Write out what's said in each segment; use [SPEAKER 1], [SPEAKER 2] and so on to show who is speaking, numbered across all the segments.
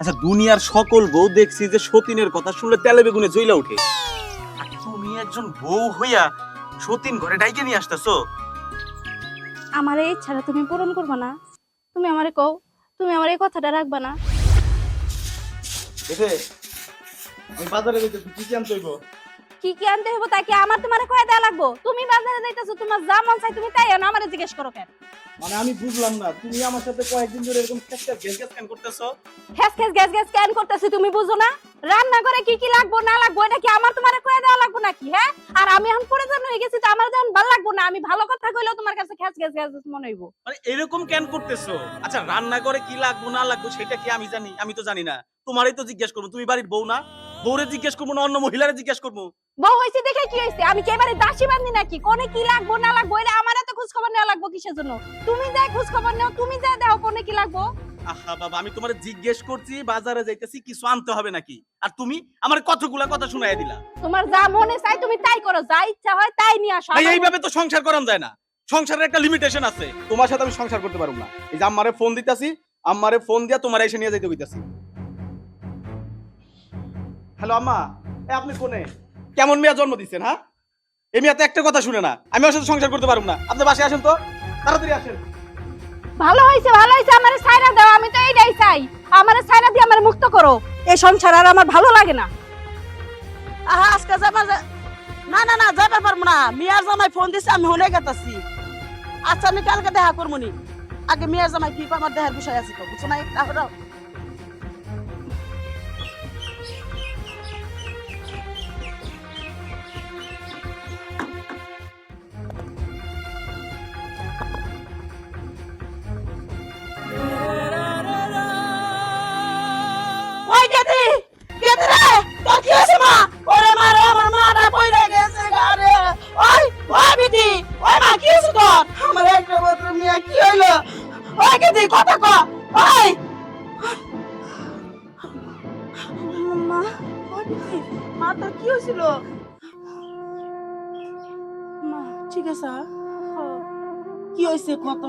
[SPEAKER 1] আচ্ছা দুনিয়ার সকল বউ দেখছি যে সতীনের কথা শুনলে তেলে বেগুনে জ্বলা উঠে তুমি একজন বউ হইয়া সতীন ঘরে ডাইকে নিয়ে আসতেছো?
[SPEAKER 2] আমার এই ইচ্ছাটা তুমি পূরণ করবা না। তুমি আমারে কও তুমি আমার এই কথাটা রাখবা না।
[SPEAKER 1] দেখে আমি বাজারে যেতে কি কি আনতে হইব?
[SPEAKER 2] কি কি আনতে হইব তাকে আমার তোমারে কয়ে দেয়া লাগবো? তুমি বাজারে যাইতেছো তোমার যা মন চাই তুমি তাই আনো আমারে জিজ্ঞেস করো কেন?
[SPEAKER 1] মানে আমি বুঝলাম না তুমি আমার সাথে কয়েকদিন ধরে এরকম খেসখেস ঘেসঘেস কেন করতেছো?
[SPEAKER 2] হ্যাস খেস গ্যাস গ্যাস স্ক্যান করতেছি তুমি বুঝো না? রান্না করে কি কি লাগবো না লাগবো এটা কি আমার তোমারে কয়ে দেওয়া লাগবো নাকি হ্যাঁ? আর আমি এখন পরিজন হয়ে গেছি তো আমার যখন ভালো লাগবো না আমি ভালো কথা কইলেও তোমার কাছে খেস গ্যাস গ্যাস মনে হইব।
[SPEAKER 1] মানে এরকম কেন করতেছো? আচ্ছা রান্না করে কি লাগবো না লাগবো সেটা কি আমি জানি? আমি তো জানি না। তোমারই তো জিজ্ঞেস করব তুমি বাড়ির বউ না? বউরে জিজ্ঞেস করব না অন্য মহিলারে জিজ্ঞেস করব?
[SPEAKER 2] বউ হইছে দেখে কি হইছে? আমি কি এবারে দাসী বান্ধি নাকি? কোনে কি লাগবো না লাগবো? এটা আমার এত খোঁজ খবর নেওয়া লাগবো কিসের জন্য? তুমি যাই খোঁজ খবর নেও তুমি যাই দাও কোনে কি লাগবো?
[SPEAKER 1] আহা বাবা আমি তোমার জিজ্ঞেস করছি বাজারে যাইতেছি কিছু আনতে হবে নাকি? আর তুমি আমার কতগুলা কথা শুনাই দিলা?
[SPEAKER 2] তোমার যা মনে চাই তুমি তাই করো যা ইচ্ছা হয় তাই নিয়ে আসো
[SPEAKER 1] ভাই এইভাবে তো সংসার করান যায় না। সংসারের একটা লিমিটেশন আছে। তোমার সাথে আমি সংসার করতে পারব না। এই যে আম্মারে ফোন দিতাছি আম্মারে ফোন দিয়া তোমার এসে নিয়ে যাইতে কইতাছি হ্যালো আম্মা এ আপনি ফোনে কেমন মেয়ে জন্ম দিচ্ছেন হ্যাঁ? এই মেয়ে তো একটা কথা শুনে না আমি ওর সাথে সংসার করতে পারব না। আপনি বাসায় আসেন তো তাড়াতাড়ি আসেন।
[SPEAKER 2] ভালো হইছে ভালো হইছে আমারে সাইরা দাও আমি তো এইটাই চাই। আমারে সাইরা দিয়ে আমার মুক্ত করো। এই সংসার আর আমার ভালো লাগে না।
[SPEAKER 3] আহা আজকে যাবা যা- না না না যাবার পারব না। মিয়ার জামাই ফোন দিছে আমি হলে গেতাছি। আচ্ছা আমি কালকে দেখা করব নি আগে মিয়ার জামাই কি কয় আমার দেহার বিষয় আছে তো বুঝছ না তাহলে হয়েছিল মা ঠিক আছে হ্যাঁ? কি হয়েছে কত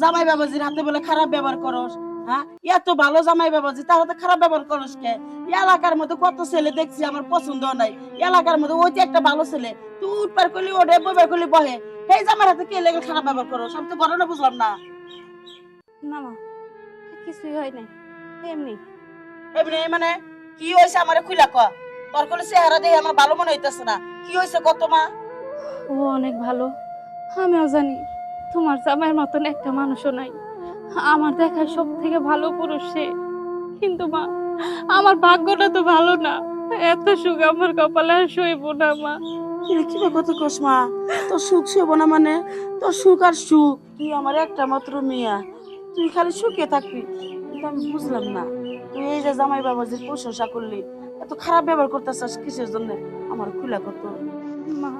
[SPEAKER 3] জামাই বাবাজির হাতে বলে খারাপ ব্যবহার করস হ্যাঁ? এত ভালো জামাই বাবাজি তার হাতে খারাপ ব্যবহার করস কে? এলাকার মধ্যে কত ছেলে দেখছি আমার পছন্দ নাই। এলাকার মধ্যে ওই যে একটা ভালো ছেলে তুই উঠবার করলি ওঠে বইবার করলি বহে। সেই জামার হাতে কে লেগে খারাপ ব্যবহার করস? আমি তো ঘটনা বুঝলাম না।
[SPEAKER 2] না মা কিছুই হয় নাই। এমনি।
[SPEAKER 3] এমনি মানে কি হয়েছে আমার খুলা ক? তোর কোনো চেহারা দেখে আমার ভালো মনে হইতেছে না। কি হয়েছে কত মা?
[SPEAKER 2] ও অনেক ভালো। আমিও জানি তোমার জামাইয়ের মতন একটা মানুষও নাই। আমার দেখা সব থেকে ভালো পুরুষ সে। কিন্তু মা আমার ভাগ্যটা তো ভালো না। এত সুখ আমার কপালে আর সইব না মা।
[SPEAKER 3] কি কথা কস মা? তোর সুখ সইব না মানে? তোর সুখ আর সুখ তুই আমার একটা মাত্র মেয়া? তুই খালি সুখে থাকবি। কিন্তু আমি বুঝলাম না। তুই এই যে জামাই বাবা যে প্রশংসা করলি এত খারাপ ব্যবহার করতেছিস কিসের জন্য? আমার খুলা কত?
[SPEAKER 2] মা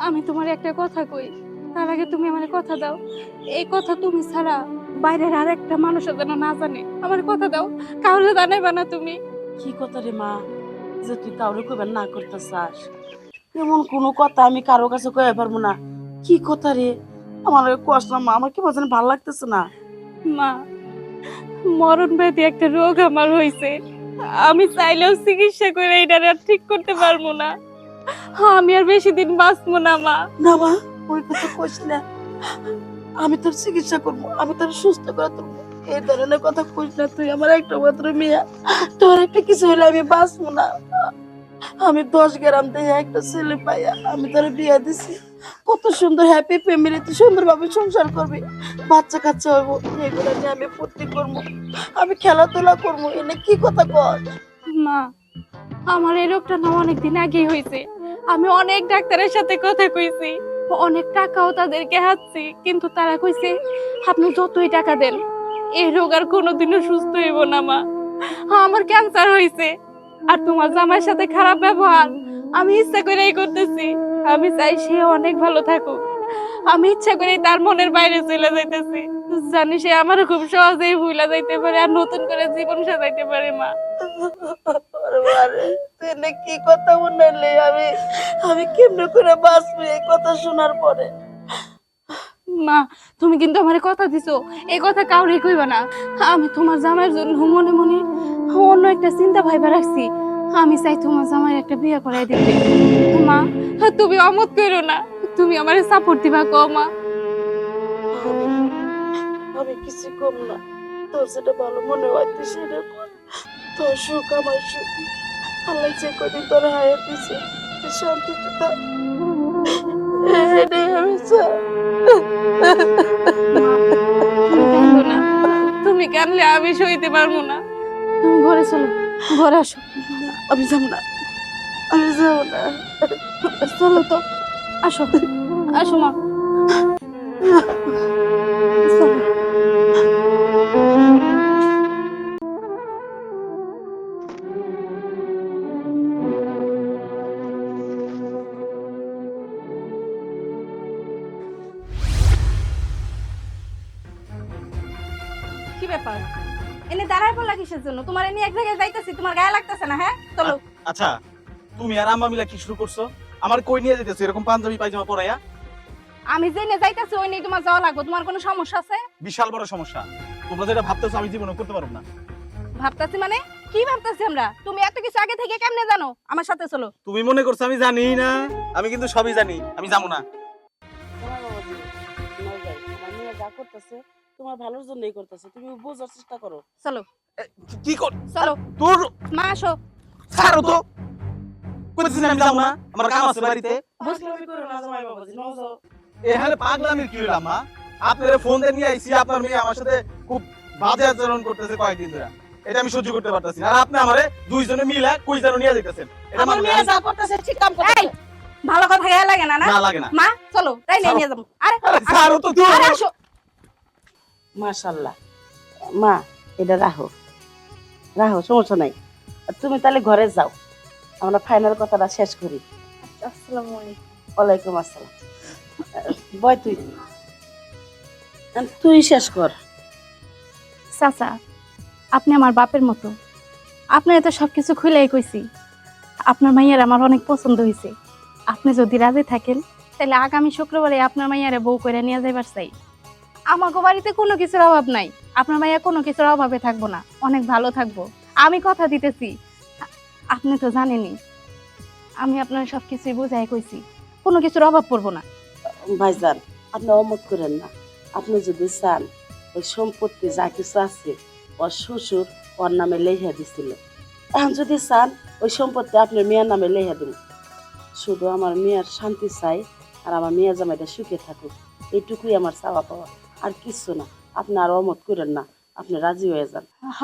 [SPEAKER 2] আমি তোমার একটা কথা কই। তার আগে তুমি আমার কথা দাও। এই কথা তুমি ছাড়া বাইরের আর একটা মানুষও যেন না জানে। আমার কথা দাও কাউরে জানাইবা না তুমি।
[SPEAKER 3] কি কথা রে মা? যে তুই কাউরে কইবার না করতে চাস এমন কোনো কথা আমি কারও কাছে কয়ে পারব না। কি কথা রে? আমার কষ্ট মা আমার কি বলছেন ভালো লাগতেছে না?
[SPEAKER 2] মা মরণ ব্যাধি একটা রোগ আমার হয়েছে আমি চাইলেও চিকিৎসা করে এটা আর ঠিক করতে পারব না। আমি আর বেশি দিন বাঁচবো না, মা।
[SPEAKER 3] না, মা, ওই কথা কইস না। আমি তোর চিকিৎসা করব, আমি তোর সুস্থ করে তুলবো। এই ধরনের কথা কইস না তুই আমার একটা মাত্র মেয়ে। তোর একটা কিছু হলে আমি বাঁচবো না। আমি দশ গ্রাম থেকে একটা ছেলে পাইয়া আমি তোর বিয়ে দিছি। কত সুন্দর হ্যাপি ফ্যামিলি তুই সুন্দরভাবে সংসার করবি। বাচ্চা কাচ্চা হইব এগুলো নিয়ে আমি ফুর্তি করব, আমি খেলাধুলা করব, এনে কি কথা কর
[SPEAKER 2] মা, আমার এই রোগটা না অনেক দিন আগেই হয়েছে। আমি অনেক ডাক্তারের সাথে কথা কইছি, অনেক টাকাও তাদেরকে হাঁটছি কিন্তু তারা কইছে, আপনি যতই টাকা দেন, এই রোগ আর কোনোদিনও সুস্থ হইব না, মা। আমার ক্যান্সার হয়েছে আর তোমার জামাইয়ের সাথে খারাপ ব্যবহার আমি ইচ্ছা করেই করতেছি। আমি চাই সে অনেক ভালো থাকুক। আমি ইচ্ছা করেই তার মনের বাইরে চলে যাইতেছি। জানি সে আমারও খুব সহজেই ভুলা যাইতে পারে আর নতুন করে জীবন সাজাইতে পারে মা।
[SPEAKER 3] কি কথা শুনাইলি আমি আমি কেমনে করে বাঁচবো এই কথা শোনার পরে?
[SPEAKER 2] মা তুমি কিন্তু আমার কথা দিছো। এই কথা কাউরে কইবা না। আমি তোমার জামাইয়ের জন্য মনে মনে অন্য একটা চিন্তা ভাইবা রাখছি। আমি চাই তোমার জামাই একটা বিয়ে করাই দিতে। মা তুমি অমত করো না। তুমি আমার সাপোর্ট দিবা কো মা।
[SPEAKER 3] আমি- কিছু কম না। তোর যেটা ভালো মনে হয় তুই সেটা তোর সুখ আমার সুখ। আল্লাহ যে কদিন তোর হায়াত দিছে শান্তিতে থাক। এটাই আমি
[SPEAKER 2] তুমি কানলে আমি সইতে পারব না। তুমি ঘরে চলো ঘরে আসো।
[SPEAKER 3] আমি যাব না। আমি যাব না।
[SPEAKER 2] চলো তো, আসো। আসো মা। কি ব্যাপার? এনে দাঁড়ায় পড়লা কিসের জন্য? তোমার এনে এক জায়গায় যাইতেছি তোমার গায়ে লাগতেছে না হ্যাঁ? চলো।
[SPEAKER 1] আচ্ছা তুমি আর আম্মা মিলা কি শুরু করছ? আমার কই নিয়ে যেতেছো এরকম পাঞ্জাবি পায়জামা পরাইয়া?
[SPEAKER 2] আমি জেনে যাইতেছি ওই নেই তোমার যাওয়া লাগবে। তোমার কোনো সমস্যা আছে?
[SPEAKER 1] বিশাল বড় সমস্যা। তোমরা যেটা ভাবতেছো আমি জীবনে করতে পারব না।
[SPEAKER 2] ভাবতাছি মানে? কি ভাবতাছি আমরা? তুমি এত কিছু আগে থেকে কেমনে জানো? আমার সাথে চলো।
[SPEAKER 1] তুমি মনে করছ আমি জানি না? আমি কিন্তু সবই জানি। আমি যাব না।
[SPEAKER 3] যা করতেছে তোমার ভালোর জন্যই করতেছে। তুমি বোঝার চেষ্টা করো।
[SPEAKER 2] চলো।
[SPEAKER 1] কি কর?
[SPEAKER 2] চলো।
[SPEAKER 1] তোর
[SPEAKER 2] মা আসো।
[SPEAKER 1] ছাড়ো তো। কইতেছি না আমি যাব না? আমার কাম আছে বাড়িতে।
[SPEAKER 3] বুঝলামি করো না জামাই বাবাজি নাও যাও
[SPEAKER 1] এখানে পাগলামির কি হইলাম মা? আপনার ফোন দিয়ে নিয়ে আইছি আপনার মেয়ে আমার সাথে খুব বাজে আচরণ করতেছে কয়েকদিন ধরে। এটা আমি সহ্য করতে পারতেছি না। আর আপনি আমারে দুইজনে মিলে কই যেন নিয়ে যেতেছেন এটা
[SPEAKER 3] আমার
[SPEAKER 1] মানবে
[SPEAKER 3] মেয়ে
[SPEAKER 1] আমি-
[SPEAKER 3] যা করতেছে ঠিক কাম করতেছে।
[SPEAKER 2] ভালো কথা গায়ে লাগে না না?
[SPEAKER 1] না লাগে না।
[SPEAKER 2] মা চলো তাই নিয়ে যাব। আরে
[SPEAKER 1] ছাড়ো তো
[SPEAKER 3] মা এটা রাখো। রাখো সমস্যা নাই। আর তুমি তাহলে ঘরে যাও। আমরা ফাইনাল কথাটা শেষ করি।
[SPEAKER 2] আসসালামু আলাইকুম।
[SPEAKER 3] ওয়ালাইকুম আসসালাম। বয় তুই। তুই শেষ কর।
[SPEAKER 2] চাচা আপনি আমার বাপের মতো। আপনার তো সবকিছু খুলেই কইছি। আপনার মাইয়ার আমার অনেক পছন্দ হয়েছে আপনি যদি রাজি থাকেন তাহলে আগামী শুক্রবারে আপনার মাইয়ারে বউ করে নিয়ে যাইবার চাই। আমাকে বাড়িতে কোনো কিছুর অভাব নাই। আপনার মাইয়া কোনো কিছুর অভাবে থাকব না। অনেক ভালো থাকব। আমি কথা দিতেছি। আপনি তো জানেনই। আমি আপনার সব কিছুই বোঝাই কইছি। কোনো কিছুর অভাব পড়ব না।
[SPEAKER 3] ভাইজান, আপনি অমত করেন না। আপনি যদি চান, ওই সম্পত্তি যা কিছু আছে, ওর শ্বশুর ওর নামে লেখা দিছিল। এখন যদি চান, ওই সম্পত্তি আপনার মেয়ের নামে লেখা দিন। শুধু আমার মেয়ের শান্তি চাই, আর আমার মেয়ের জামাইটা সুখে থাকুক। এইটুকুই আমার চাওয়া পাওয়া। আর কিছু না। আপনি আর অমত করেন না। আপনি রাজি হয়ে যান।
[SPEAKER 2] হ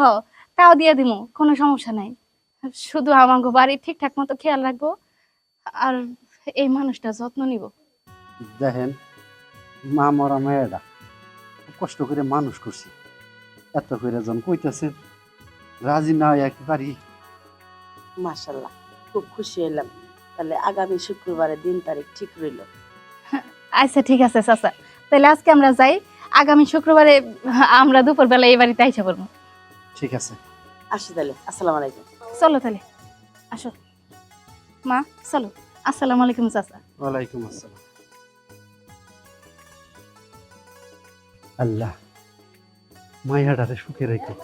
[SPEAKER 2] তাও দিয়ে দিমু কোনো সমস্যা নাই। শুধু আমাকে বাড়ি ঠিকঠাক মতো খেয়াল রাখব আর এই মানুষটা যত্ন নিব।
[SPEAKER 4] দেখেন মা মরা মেয়েরা খুব কষ্ট করে মানুষ করছি। এত করে জন কইতেছেন রাজি না হয় একেবারে।
[SPEAKER 3] মাশাল্লাহ খুব খুশি হইলাম। তাহলে আগামী শুক্রবারের দিন তারিখ ঠিক রইল।
[SPEAKER 2] আচ্ছা ঠিক আছে চাচা। তাহলে আজকে আমরা যাই। আগামী শুক্রবারে আমরা দুপুর বেলা এই বাড়িতে আইসা করব
[SPEAKER 4] ঠিক আছে।
[SPEAKER 3] আসি তাহলে। আসসালামু আলাইকুম।
[SPEAKER 2] চলো তাহলে। আসো। মা চলো। আসসালামু আলাইকুম চাচা।
[SPEAKER 4] ওয়ালাইকুম আসসালাম। আল্লাহ মায়াডারে সুখে রেখো।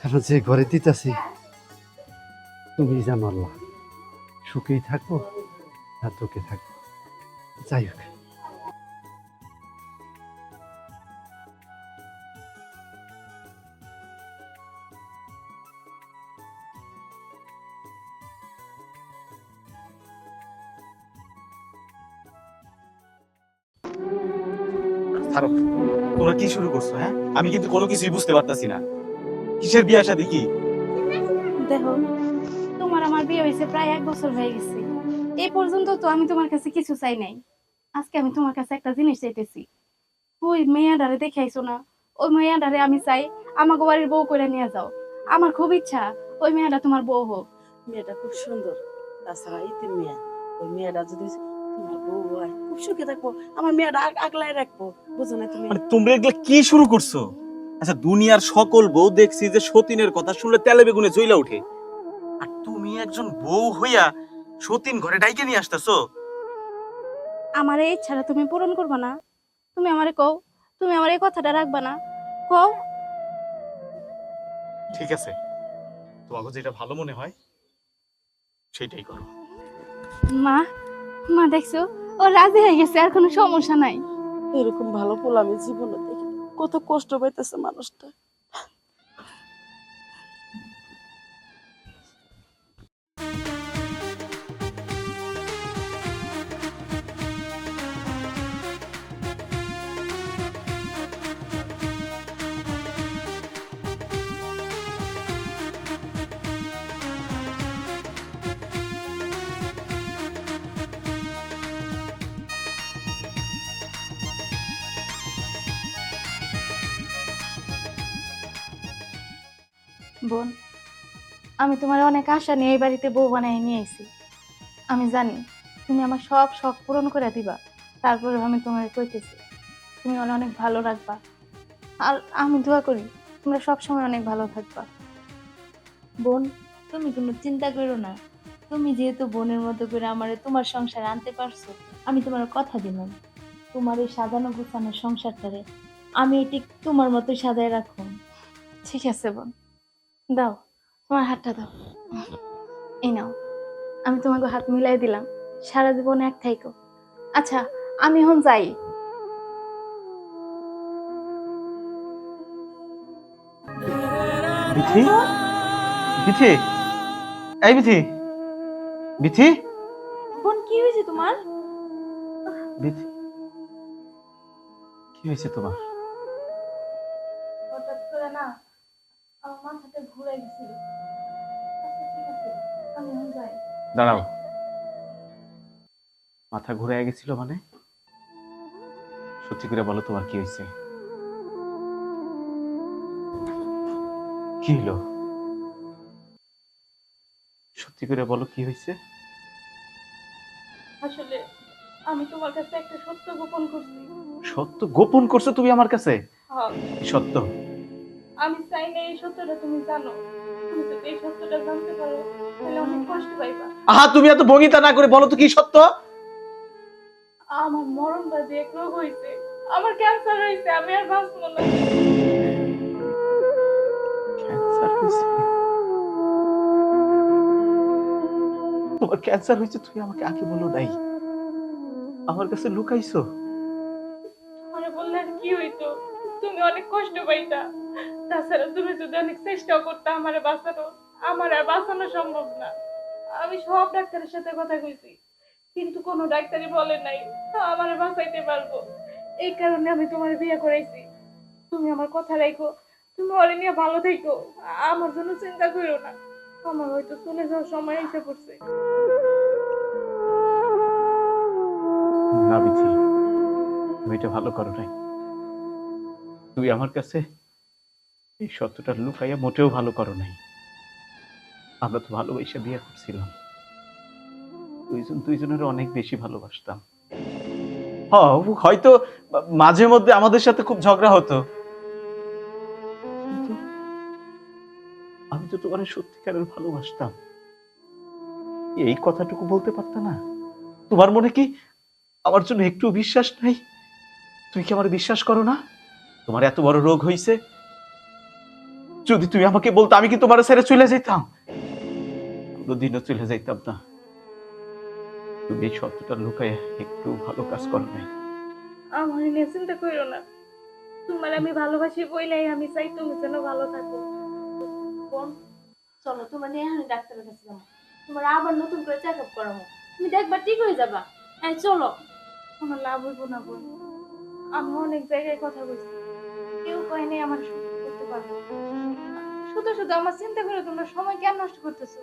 [SPEAKER 4] কারণ যে ঘরে দিতেছি তুমি জানো আল্লাহ সুখেই থাকব আর তোকে থাকব। যাই হোক।
[SPEAKER 1] আমি কিন্তু কোনো কিছুই বুঝতে পারতাছি না। কিসের বিয়ে শাদী কি?
[SPEAKER 2] দেখো তোমার আমার বিয়ে হয়েছে প্রায় এক বছর হয়ে গেছে। এই পর্যন্ত তো আমি তোমার কাছে কিছু চাই নাই। আজকে আমি তোমার কাছে একটা জিনিস চাইতেছি। ওই মেয়াডারে দেখে আইসো না? ওই মেয়াডারে আমি চাই আমাকে বাড়ির বউ করে নিয়ে যাও। আমার খুব ইচ্ছা ওই মেয়েটা তোমার বউ হোক।
[SPEAKER 3] মেয়েটা খুব সুন্দর। তাছাড়া ইতিম মেয়ে। ওই মেয়েটা যদি খুব সুখে থাকব। আমার মেয়েটা আগলায় রাখব। বুঝো না তুমি?
[SPEAKER 1] মানে তোমরা এগুলো কি শুরু করছ? আচ্ছা দুনিয়ার সকল বউ দেখছি যে সতীনের কথা শুনলে তেলে বেগুনে জ্বলা ওঠে। আর তুমি একজন বউ হইয়া সতীন ঘরে ডাইকে নিয়ে আসতেছো?
[SPEAKER 2] আমার এই ইচ্ছাটা তুমি পূরণ করবে না। তুমি আমারে কও তুমি আমার এই কথাটা রাখবা না। কও।
[SPEAKER 1] ঠিক আছে। তোমাকে যেটা ভালো মনে হয় সেটাই করো।
[SPEAKER 2] মা মা দেখছ? ও রাজি হয়ে গেছে, আর কোনো সমস্যা নাই।
[SPEAKER 3] এরকম ভালো পোলা আমি জীবনে দেখি কত কষ্ট পাইতেছে মানুষটা।
[SPEAKER 2] বোন আমি তোমার অনেক আশা নিয়ে এই বাড়িতে বউ বানাই নিয়ে এসেছি আমি জানি তুমি আমার সব শখ পূরণ করে দিবা তারপরে আমি তোমার কইতেছি তুমি আমার অনেক ভালো রাখবা। আর আমি দোয়া করি তোমরা সব সময় অনেক ভালো থাকবা।
[SPEAKER 5] বোন তুমি কোনো চিন্তা করো না। তুমি যেহেতু বোনের মতো করে আমারে তোমার সংসারে আনতে পারছ আমি তোমার কথা দিলাম তোমার এই সাজানো গোছানো সংসারটারে আমি ঠিক তোমার মতোই সাজায় রাখুন।
[SPEAKER 2] ঠিক আছে বোন। দাও তোমার হাতটা দাও। এই নাও আমি তোমাকে হাত মিলাই দিলাম। সারা জীবন এক থাইকো। আচ্ছা আমি এখন যাই।
[SPEAKER 1] বিথি? বিথি? এই বিথি। বিথি?
[SPEAKER 5] বোন কি হয়েছে তোমার?
[SPEAKER 1] বিথি? কি হয়েছে তোমার?
[SPEAKER 2] মাথাটা ঘুরে গেছিল আচ্ছা ঠিক আছে আমি এখন যাই।
[SPEAKER 1] দাঁড়াও। মাথা ঘুরে গেছিল মানে? সত্যি করে বলো তোমার কি হয়েছে? কি হলো? সত্যি করে বলো কি হয়েছে?
[SPEAKER 2] আসলে আমি তোমার কাছে একটা সত্য গোপন করছি।
[SPEAKER 1] সত্য গোপন করছ তুমি আমার কাছে?
[SPEAKER 2] হ্যাঁ,
[SPEAKER 1] সত্য?
[SPEAKER 2] আমি চাই না এই সত্যটা তুমি জানো। তুমি যদি এই সত্যটা জানতে পারো তাহলে অনেক কষ্ট পাইবা।
[SPEAKER 1] আহা তুমি এত বগিতা না করে বলো তো কি সত্য?
[SPEAKER 2] আমার মরণ বাদে এক রোগ হয়েছে আমার ক্যান্সার হয়েছে আমি আর বাঁচবো না।
[SPEAKER 1] ক্যান্সার হয়েছে তোমার ক্যান্সার হয়েছে তুমি আমাকে আগে বলো নাই। আমার কাছে লুকাইছো?
[SPEAKER 2] তুমি অনেক কষ্ট পাইতা। তাছাড়া তুমি যদি অনেক চেষ্টা করতে, আমারে বাঁচানো, আমার আর বাঁচানো সম্ভব না। আমি সব ডাক্তারের সাথে কথা কইছি, কিন্তু কোনো ডাক্তারই বলে নাই আমারে বাঁচাইতে পারব। এই কারণে আমি তোমার বিয়ে করাইছি। তুমি আমার কথা রাখো তুমি ওরে নিয়ে ভালো থেকো, আমার জন্য চিন্তা করো না। আমার হয়তো চলে যাওয়ার সময় এসে পড়ছে।
[SPEAKER 1] না তুমি এটা ভালো করো নাই। তুই আমার কাছে এই সত্যটা লুকাইয়া মোটেও ভালো করো নাই। আমরা তো ভালোবাসা বিয়ে করছিলাম। দুইজন দুইজনের অনেক বেশি ভালোবাসতাম। হ, হয়তো মাঝে মধ্যে আমাদের সাথে খুব ঝগড়া হতো। আমি তো তোমার সত্যিকারের ভালোবাসতাম। এই কথাটুকু বলতে পারত না। তোমার মনে কি আমার জন্য একটু বিশ্বাস নাই? তুই কি আমার বিশ্বাস করো না? তোমার এত বড় রোগ হয়েছে যদি তুমি আমাকে বলতো, আমি কি তোমার ছেড়ে চলে যেতাম কোনোদিনও চলে যাইতাম না। তুমি এই সত্যটা লুকায় একটু ভালো কাজ করো নাই।
[SPEAKER 2] আমার নিয়ে চিন্তা করো না। তোমার আমি ভালোবাসি বইলাই আমি চাই তুমি যেন ভালো থাকো।
[SPEAKER 5] চলো, তোমার নিয়ে এখন ডাক্তারের কাছে যাব। তোমার আবার নতুন করে চেক আপ করাবো। তুমি দেখবা ঠিক হয়ে যাবা। হ্যাঁ চলো।
[SPEAKER 2] কোনো লাভ হইব না, বোন। আমি অনেক জায়গায় কথা বলছি। কেউ কয়নি আমার সুস্থ করতে পারব শুধু শুধু আমার চিন্তা করে তোমরা সময় কেন নষ্ট করতেছো?